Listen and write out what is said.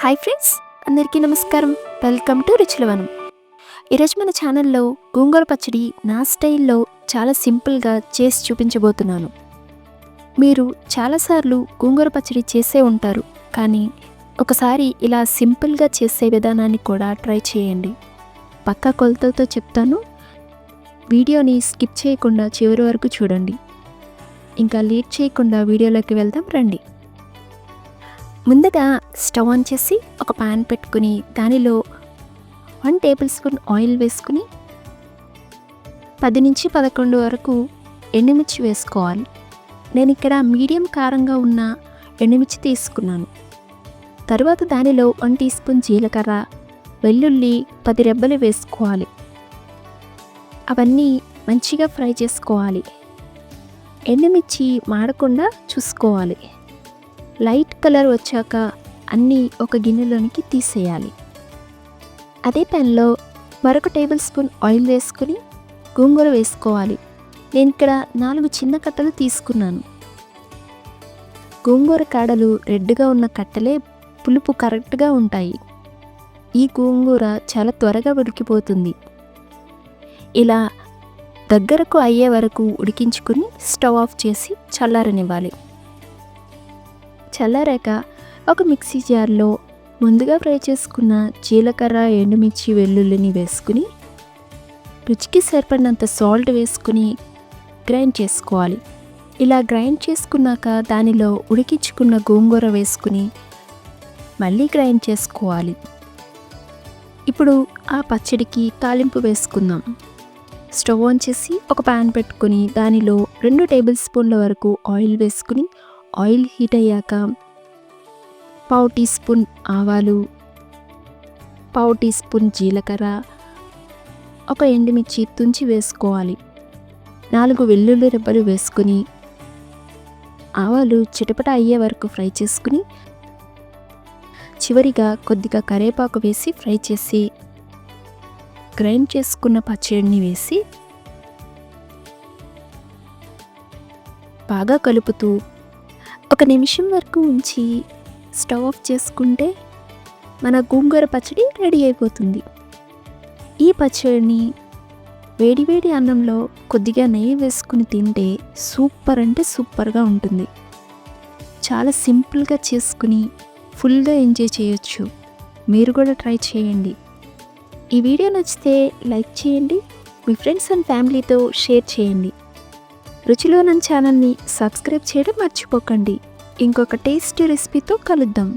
Hi friends అందరికీ నమస్కారం. Welcome to Ruchulavanam. ఈరోజు మన ఛానల్లో గోంగూర పచ్చడి నా స్టైల్లో చాలా సింపుల్గా చేసి చూపించబోతున్నాను. మీరు చాలాసార్లు గోంగూర పచ్చడి చేసే ఉంటారు కానీ ఒకసారి ఇలా సింపుల్గా చేసే విధానాన్ని కూడా ట్రై చేయండి. పక్కా కొలతలతో చెప్తాను వీడియోని స్కిప్ చేయకుండా చివరి వరకు చూడండి. ఇంకా లేట్ చేయకుండా వీడియోలోకి వెళ్దాం రండి. ముందుగా స్టవ్ ఆన్ చేసి ఒక పాన్ పెట్టుకుని దానిలో వన్ టేబుల్ స్పూన్ ఆయిల్ వేసుకుని పది నుంచి పదకొండు వరకు ఎండుమిర్చి వేసుకోవాలి. నేను ఇక్కడ మీడియం కారంగా ఉన్న ఎండుమిర్చి తీసుకున్నాను. తరువాత దానిలో వన్ టీ స్పూన్ జీలకర్ర వెల్లుల్లి పది రెబ్బలు వేసుకోవాలి. అవన్నీ మంచిగా ఫ్రై చేసుకోవాలి. ఎండుమిర్చి మాడకుండా చూసుకోవాలి. లైట్ కలర్ వచ్చాక అన్నీ ఒక గిన్నెలోనికి తీసేయాలి. అదే పెన్లో మరొక టేబుల్ స్పూన్ ఆయిల్ వేసుకుని గోంగూర వేసుకోవాలి. నేను ఇక్కడ నాలుగు చిన్న కట్టలు తీసుకున్నాను. గోంగూర కాడలు రెడ్గా ఉన్న కట్టలే పులుపు కరెక్ట్గా ఉంటాయి. ఈ గోంగూర చాలా త్వరగా ఉడికిపోతుంది. ఇలా దగ్గరకు అయ్యే వరకు ఉడికించుకుని స్టవ్ ఆఫ్ చేసి చల్లారనివ్వాలి. చల్లారాక ఒక మిక్సీ జార్లో ముందుగా ఫ్రై చేసుకున్న జీలకర్ర ఎండుమిర్చి వెల్లుల్లిని వేసుకుని రుచికి సరిపడినంత సాల్ట్ వేసుకుని గ్రైండ్ చేసుకోవాలి. ఇలా గ్రైండ్ చేసుకున్నాక దానిలో ఉడికించుకున్న గోంగూర వేసుకుని మళ్ళీ గ్రైండ్ చేసుకోవాలి. ఇప్పుడు ఆ పచ్చడికి తాలింపు వేసుకుందాం. స్టవ్ ఆన్ చేసి ఒక ప్యాన్ పెట్టుకుని దానిలో రెండు టేబుల్ స్పూన్ల వరకు ఆయిల్ వేసుకుని ఆయిల్ హీట్ అయ్యాక పావు టీ స్పూన్ ఆవాలు పావు టీ స్పూన్ జీలకర్ర ఒక ఎండుమిర్చి తుంచి వేసుకోవాలి. నాలుగు వెల్లుల్లి రెబ్బలు వేసుకుని ఆవాలు చిటపట అయ్యే వరకు ఫ్రై చేసుకుని చివరిగా కొద్దిగా కరేపాకు వేసి ఫ్రై చేసి గ్రైండ్ చేసుకున్న పచ్చడిని వేసి బాగా కలుపుతూ ఒక నిమిషం వరకు ఉంచి స్టవ్ ఆఫ్ చేసుకుంటే మన గోంగూర పచ్చడి రెడీ అయిపోతుంది. ఈ పచ్చడిని వేడివేడి అన్నంలో కొద్దిగా నెయ్యి వేసుకుని తింటే సూపర్ అంటే సూపర్గా ఉంటుంది. చాలా సింపుల్గా చేసుకుని ఫుల్గా ఎంజాయ్ చేయొచ్చు. మీరు కూడా ట్రై చేయండి. ఈ వీడియో నచ్చితే లైక్ చేయండి. మీ ఫ్రెండ్స్ అండ్ ఫ్యామిలీతో షేర్ చేయండి. రుచిలోనం ఛానల్ని సబ్స్క్రైబ్ చేయడం మర్చిపోకండి. ఇంకొక టేస్టీ రెసిపీతో కలుద్దాం.